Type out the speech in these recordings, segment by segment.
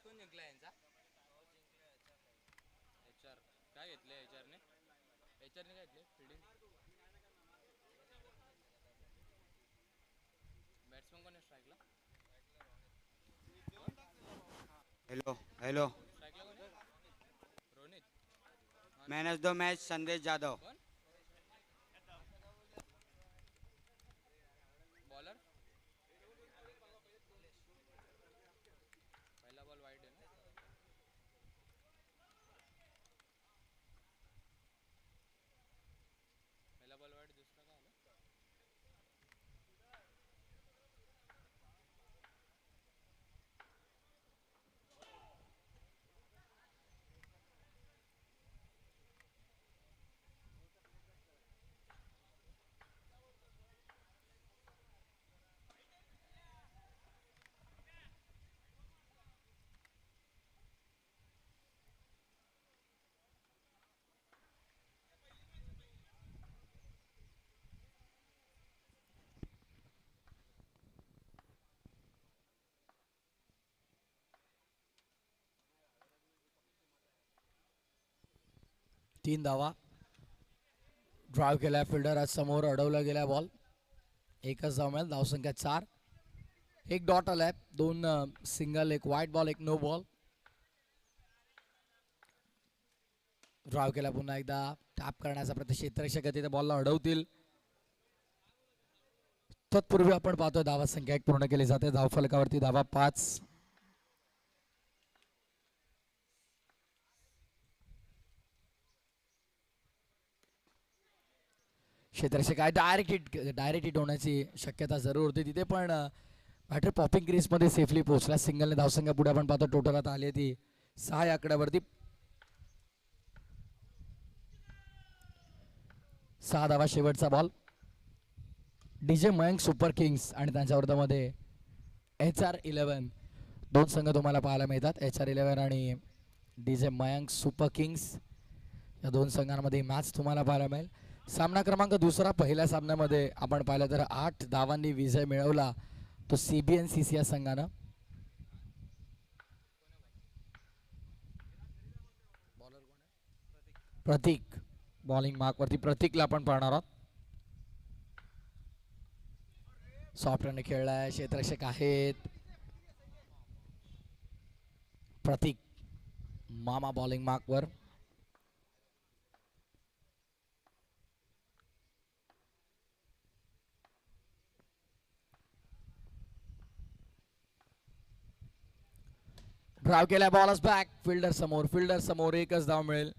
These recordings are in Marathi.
मॅच कोण जिंकला यांचा? एच आर काय घेतले एच आरने एच आरने काय घेतले? फिल्डिंग बॅट्समन कोण आहे? स्ट्राईकला hello hello Ronit man of the match Sandesh Jadhav कोण? तीन धावा. ड्राईव्ह केला फिल्डर आज समोर अडवला गेला बॉल एकच धाव मिळेल धावसंख्या चार. एक डॉट आलाय दोन सिंगल एक वाईट बॉल एक नो बॉल ड्राईव्ह केला पुन्हा एकदा. टॅप करण्याचा प्रयत्न क्षेत्ररक्षक तिथे बॉलला अडवतील. तत्पूर्वी आपण पाहतो धावा संख्या एक पूर्ण केली जाते. धावफलकावरती धावा पाच. क्षेत्ररक्षक काय डायरेक्ट हिट डायरेक्ट हिट होण्याची शक्यता जरूर होती तिथे पण बॅटर पॉपिंग क्रीजमध्ये सेफली पोहोचला. सिंगलने धावसंख्या पुढे आपण पाहतो. टोटल आता आली ती सहा या आकड्यावरती. सहा धावा शेवटचा ball DJ Mayank Super Kings आणि त्यांच्या विरोधामध्ये एच आर इलेवन दोन संघ तुम्हाला पाहायला मिळतात. एच आर इलेवन आणि डीजे मयंक सुपर किंग्स या दोन संघांमध्ये मॅच तुम्हाला पाहायला मिळेल. सामना क्रमांक दुसरा पहिल्या सामन्यामध्ये आपण पाहिलं तर आठ धावांनी विजय मिळवला. तो C B N C C या संघानं. प्रतीक. बॉलिंग मार्कवरती प्रतीकला आपण पाहणार आहोत. सॉफ्टने खेळलाय क्षेत्ररक्षक आहेत. प्रतीक. मामा बॉलिंग मार्कवर ड्राव केला बॉलच बॅक फिल्डर समोर फिल्डर समोर एकच धाव मिळेल.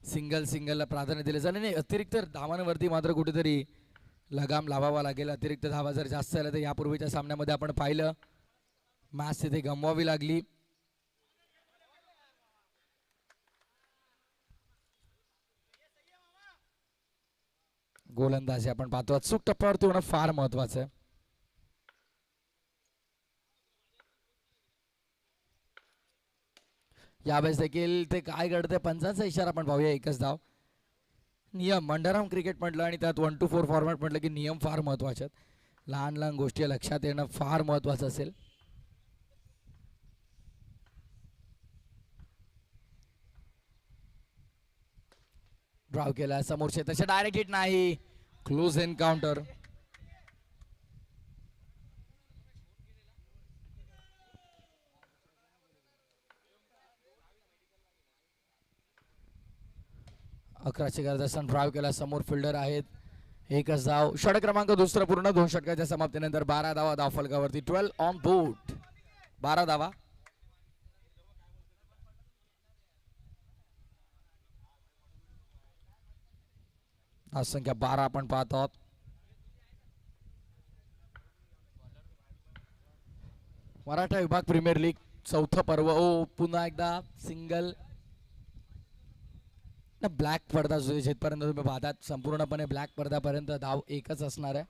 सिंगल सिंगलला प्राधान्य दिले जाणे नाही. अतिरिक्त धावांवरती मात्र कुठेतरी लगाम लावावा लागेल. अतिरिक्त धावा जर जास्त झाल्या तर यापूर्वीच्या सामन्यामध्ये आपण पाहिलं. मॅच तिथे गमवावी लागली. गोलंदाजी आपण पाहतो अचूक टप्प्यावरती होणं फार महत्वाचं आहे. यावेळेस देखील ते काय घडते पंचांचा इशारा पण पाहूया एकच धाव. नियम मंडाराम क्रिकेट म्हटलं आणि त्यात वन टू फोर फॉर्मॅट म्हटलं की नियम फार महत्त्वाचे आहेत. लहान लहान गोष्टी लक्षात येणं फार महत्वाचं असेल. ड्राव केला समोर तसे डायरेक्ट हिट नाही. क्लोज एन्काउंटर अकराशे गरज ड्राव केला. समोर फिल्डर आहेत. एकच धाव. षट क्रमांक दुसरं पूर्ण. दोन षटकाच्या समाप्तीनंतर बारा धावा धाव फलकावरती ट्वेल्व ऑन बोट बारा धावा. आज संख्या बारा आपण पाहत आहोत. मराठा विभाग प्रीमियर लीग चौथं पर्व. ओ पुन्हा एकदा सिंगल ना ब्लॅक पडदा जो जिथपर्यंत तुम्ही पाहतात संपूर्णपणे ब्लॅक पडद्यापर्यंत धाव एकच असणार आहे.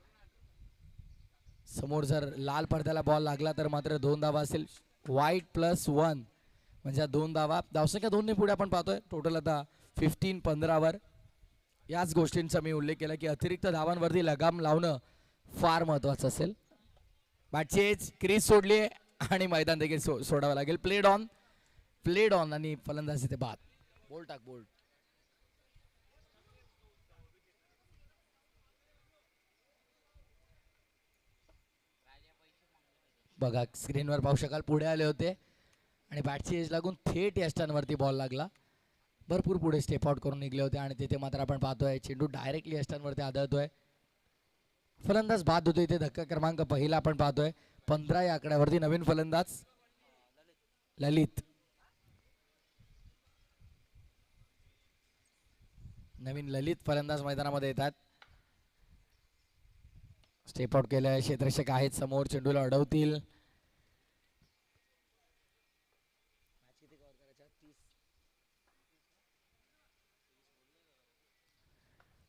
समोर जर लाल पडद्याला बॉल लागला तर मात्र दोन धावा असेल व्हाईट प्लस वन म्हणजे दोन धावा धावसंख्या दोनने पुढे आपण पाहतोय. टोटल आता फिफ्टीन पंधरावर याच गोष्टींचा मी उल्लेख केला की अतिरिक्त धावांवरती लगाम लावणं फार महत्वाचं असेल. बॅटचेज क्रीज सोडली आणि मैदान देखील सो सोडावं लागेल. प्लेड ऑन प्लेड ऑन आणि फलंदाजी ते बाद. बोल टाक बोल्ट बघा स्क्रीनवर पाहू शकाल पुढे आले होते. आणि बॅटची एज लागून थेट यष्टांवरती बॉल लागला. भरपूर पुढे स्टेप आउट करून निघले होते आणि तिथे मात्र आपण पाहतोय चेंडू डायरेक्टली यष्टांवरती आदळतोय. फलंदाज बाद होतो इथे धक्का क्रमांक पहिला आपण पाहतोय. पंधरा या आकड्यावरती नवीन फलंदाज ललित. नवीन ललित फलंदाज मैदानामध्ये येतात. स्टेप आउट केलं क्षेत्रक्षक आहेत समोर. चेंडूला अडवतील.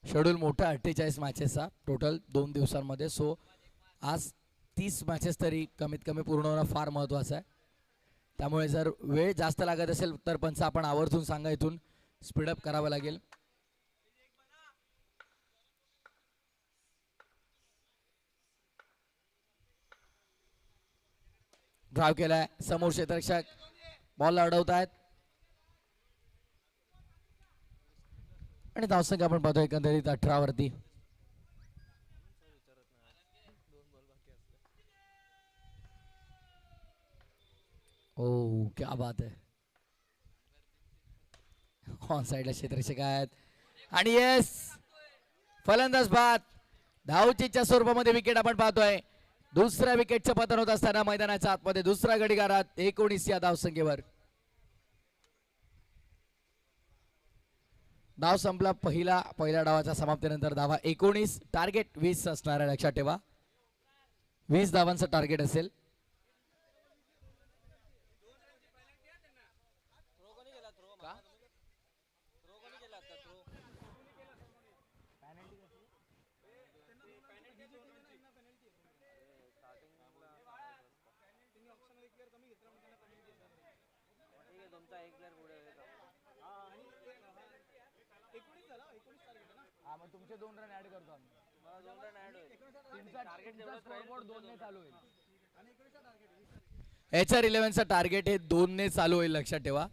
शेड्यूल मोठा अठ्ठेचाळीस मॅचेसचा टोटल दोन दिवसांमध्ये. सो आज तीस मॅचेस तरी कमीत कमी पूर्ण होणं फार महत्त्वाचं आहे. त्यामुळे जर वेळ जास्त लागत असेल तर पंच आपण आवर्जून सांगा इथून. स्पीडअप करावं लागेल. ड्राव केलाय. समोर क्षेत्ररक्षक बॉलला अडवत आहेत आणि धावसंख्या आपण पाहतो एकंदरीत अठरावरती ओ क्या बात आहे. ऑन साईडला क्षेत्ररक्षक आहेत. आणि येस फलंदाज बाद. धावचीच्या स्वरूपामध्ये विकेट आपण पाहतोय. दुसऱ्या विकेटचं पतन होत असताना मैदानाच्या आतमध्ये दुसरा गडीगारात एकोणीस या धावसंख्येवर. धाव संपला पहिला पहिल्या डावाच्या समाप्तीनंतर धावा एकोणीस. टार्गेट वीस असणार आहे लक्षात ठेवा. वीस धावांचं टार्गेट असेल. तुमचे दोन रन ऍड करतो एच आर इलेव्हनचं टार्गेट हे दोन ने चालू होईल. लक्षात ठेवा.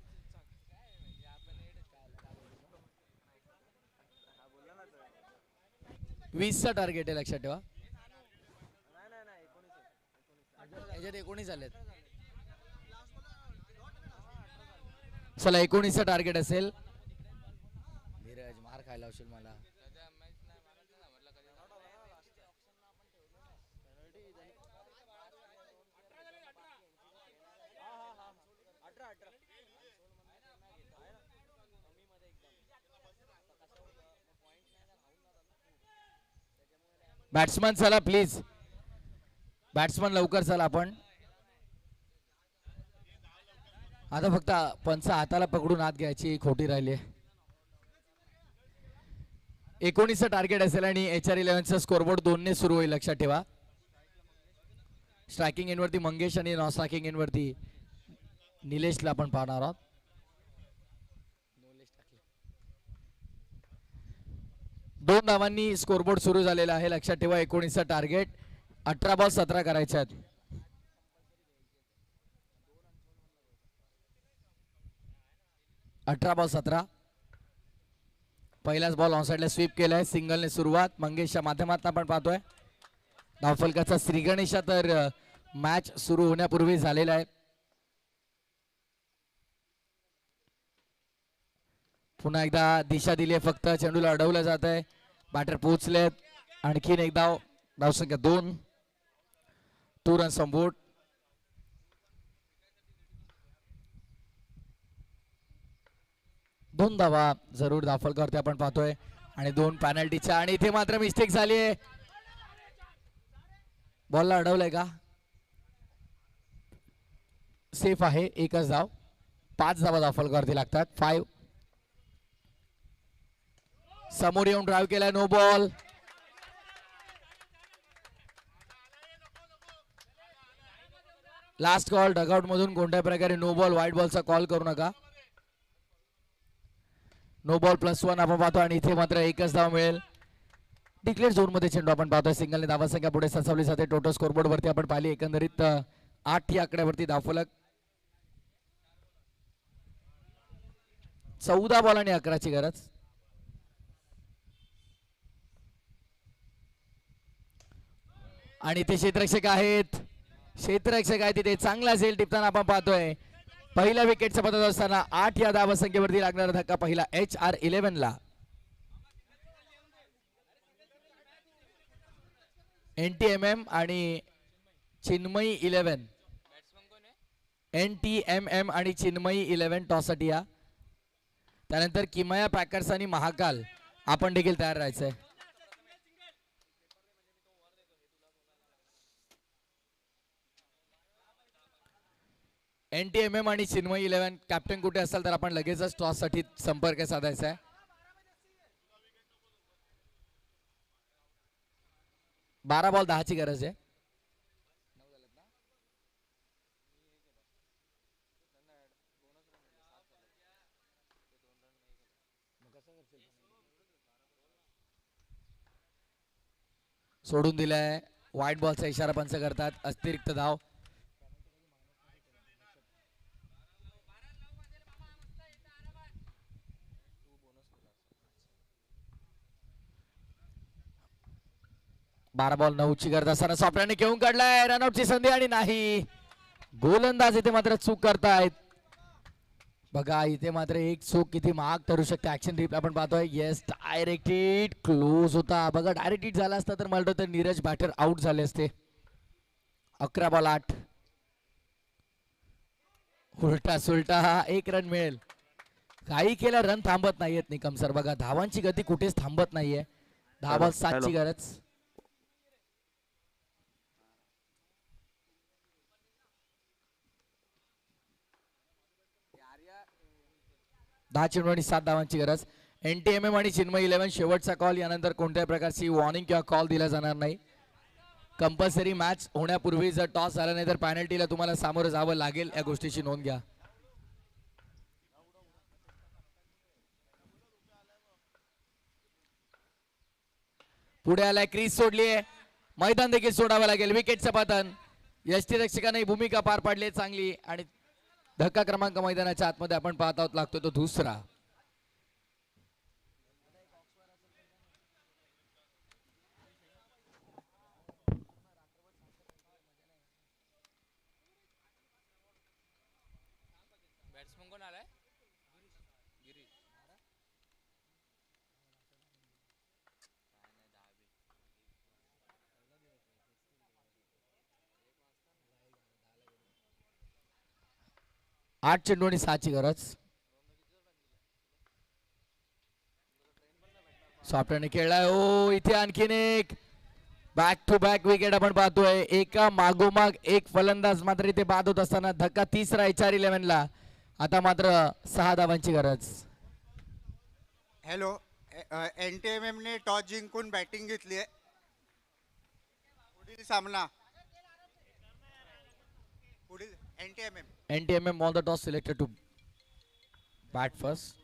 वीसचा टार्गेट आहे लक्षात ठेवा. याच्यात एकोणीस आलेत. चला एकोणीसचं टार्गेट असेल. धीरज मार खायला होशील मला सध्या मॅच नाही मारायचं ना म्हटलं कधी बॅट्समन चला प्लीज बॅट्समन लवकर चला आपण. आता फक्त पंच हाताला पकडून हात घ्यायची खोटी राहिली एकोणीसचं टार्गेट असेल आणि एच आर इलेव्हनचं स्कोरबोर्ड दोनने सुरू होईल लक्षात ठेवा. स्ट्रायकिंग इनवरती मंगेश आणि नॉन स्ट्रायकिंग इनवरती निलेशला आपण पाहणार आहोत. दोन धावांनी स्कोरबोर्ड सुरू झालेला आहे. लक्षात ठेवा एकोणीसचा टार्गेट अठरा बॉल सतरा करायच्या आहेत. अठरा बॉल सतरा. पहिलाच बॉल ऑनसाईडला स्वीप केलाय. सिंगलने सुरुवात. मंगेशच्या माध्यमातून आपण पाहतोय. धावफलकाचा श्रीगणेशा तर मॅच सुरू होण्यापूर्वी झालेला आहे. पुन्हा एकदा दिशा दिली आहे फक्त. चेंडूला अडवलं जात आहे. बॅटर पोहोचलेत. आणखीन एक धाव धावसंख्या दोन. टू रन संबोट दोन धावा जरूर दाफलकरते आपण पाहतोय. आणि दोन पॅनल्टीच्या आणि इथे मात्र मिस्टेक झाली आहे. बॉलला अडवलंय का? सेफ आहे. एकच धाव. पाच धावा दाफलकरती लागतात. फाईव्ह समोर येऊन ड्राईव्ह केलाय no ball last call dugout मधून कोणत्या प्रकारे नो बॉल व्हाईट बॉलचा कॉल करू नका. नो बॉल प्लस वन आपण पाहतो आणि इथे मात्र एकच धाव मिळेल. डिक्लेअर झोनमध्ये चेंडू आपण पाहतोय. सिंगलने धावा संख्या पुढे ससावली जाते. टोटल स्कोरबोर्ड वरती आपण पाहिली. एकंदरीत आठ या आकड्यावरती धावफलक. चौदा बॉल आणि अकराची गरज. आणि ते क्षेत्ररक्षक आहेत. क्षेत्ररक्षक आहेत तिथे. चांगला झेल टिपताना आपण पाहतोय. पहिल्या विकेटचा पदार्थ असताना आठ या धाव संख्येवरती लागणारा धक्का पहिला एच आर इलेव्हन ला. एन टी एम एम आणि Chinmayi eleven N T M M आणि चिन्मयी इलेव्हन टॉसटिया या. त्यानंतर किमया पॅकर्स आणि महाकाल. आपण देखील तयार राहायचंय. एन टी एम एम आणि चिन्मई इलेव्हन कॅप्टन कुठे असाल तर आपण लगेचच टॉससाठी संपर्क साधायचा आहे. बारा बॉल दहाची गरज आहे. सोडून दिलाय. व्हाईट बॉलचा इशारा पंच करतात. अतिरिक्त धाव. बारा बॉल नऊची गरज असताना सॉफ्टवेअरने घेऊन काढलाय. रनआउटची संधी आणि नाही. गोलंदाज इथे मात्र चूक करतायत. बघा इथे मात्र एक चूक किती महाग ठरू शकते. ऍक्शन रिप्ला आपण पाहतोय. येस डायरेक्ट हिट क्लोज होता. बघा डायरेक्ट हिट झाला असता तर मला वाटतं तर नीरज बॅटर आउट झाले असते. अकरा बॉल आठ. उलटा सुलटा हा एक रन मिळेल. काही केलं रन थांबत नाहीयेत निकम सर बघा धावांची गती कुठेच थांबत नाहीये. दहा बॉल सातची गरज. दहा चेंडू आणि सात धावांची गरज. एन टी एम एम आणि चिन्मय इलेव्हन शेवटचा कॉल यानंतर कोणत्याही प्रकारची वॉर्निंग किंवा कॉल दिला जाणार नाही. कंपल्सरी मॅच होण्यापूर्वी जर टॉस झाला नाही तर पॅनल्टीला तुम्हाला सामोरं जावं लागेल. या गोष्टीची नोंद घ्या. पुढे आलाय क्रीज सोडलीये. मैदान देखील सोडावं लागेल. विकेटचं पतन यष्टीरक्षकाने भूमिका पार पाडली चांगली. आणि धक्का क्रमांक मैदानाच्या आतमध्ये आपण पाहत आहोत लागतो तो दुसरा बॅट्समन कोण आलाय गिरीश आठ चेंडू आणि सहाची गरज. सॉफ्टवेअरने खेळलाय. ओ इथे आणखीन एक. बॅक टू बॅक विकेट आपण पाहतोय. एका मागोमाग एक फलंदाज मात्र इथे बाद होत असताना धक्का तिसरा एच आर आता मात्र सहा धावांची गरज. हॅलो एन टी एम एमने टॉस जिंकून बॅटिंग घेतली आहे. पुढील सामना. पुढील N T M M NTMM all the dots selected to bat first.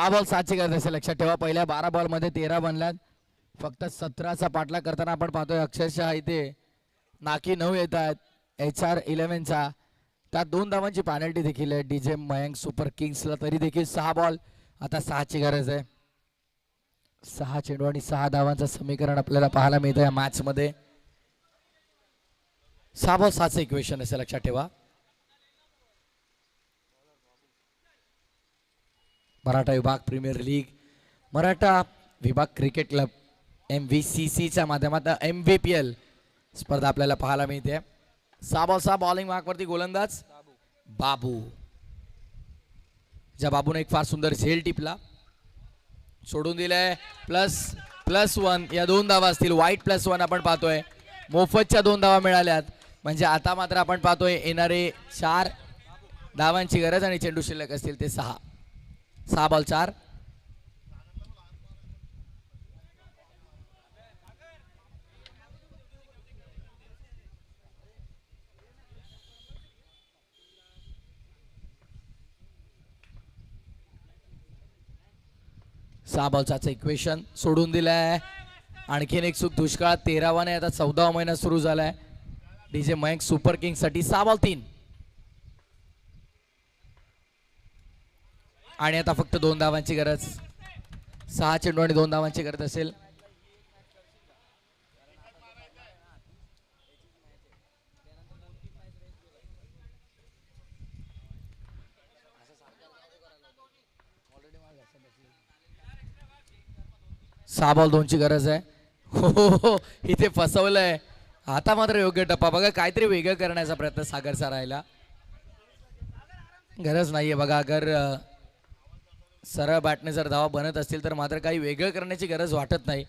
सहा बॉल सातची गरज असेल. लक्षात ठेवा पहिल्या बारा बॉलमध्ये तेरा बनल्यात फक्त सतराचा पाठला करताना आपण पाहतोय अक्षरशः इथे नाकी नऊ येत आहेत. एच आर इलेव्हनचा त्यात दोन धावांची पॅनल्टी देखील आहे. डीजे मयंक सुपर किंग्सला तरी देखील सहा बॉल आता सहाची गरज आहे. सहा चेंडू आणि सहा धावांचं समीकरण आपल्याला पाहायला मिळतं या मॅच मध्ये. सहा बॉल सातचं इक्वेशन असेल लक्षात ठेवा. मराठा विभाग प्रीमियर लीग मराठा विभाग cricket club M V C सीच्या माध्यमातून एम व्ही पी एल स्पर्धा आपल्याला पाहायला मिळते. साबा बॉल बॉलिंग मार्कवरती गोलंदाज बाबू. ज्या बाबूने एक फार सुंदर झेल टिपला. सोडून दिलाय प्लस प्लस वन या दोन धावा असतील वाईट प्लस वन आपण पाहतोय. मोफतच्या दोन धावा मिळाल्यात. म्हणजे आता मात्र आपण पाहतोय येणारे चार धावांची गरज आणि चेंडू शिल्लक असतील ते सहा. सहा बॉल चार. सहा बॉलचा इक्वेशन सोडून दिलंय. आणखीन एक सुख दुष्काळ तेरावाने आता चौदावा महिना सुरू झालाय. डीजे मयंक सुपर किंगसाठी सहा बॉल तीन. आणि आता फक्त दोन धावांची गरज. सहा चेंडू आणि दोन धावांची गरज असेल. सहा बॉल दोनची गरज आहे. हो हो हो इथे फसवलंय. आता मात्र योग्य टप्पा. बघा काहीतरी वेगळं करण्याचा प्रयत्न सागरचा राहिला गरज नाहीये बघा अगर सरळ बॅटने जर धावा बनत असतील तर मात्र काही वेगळं करण्याची गरज वाटत नाही.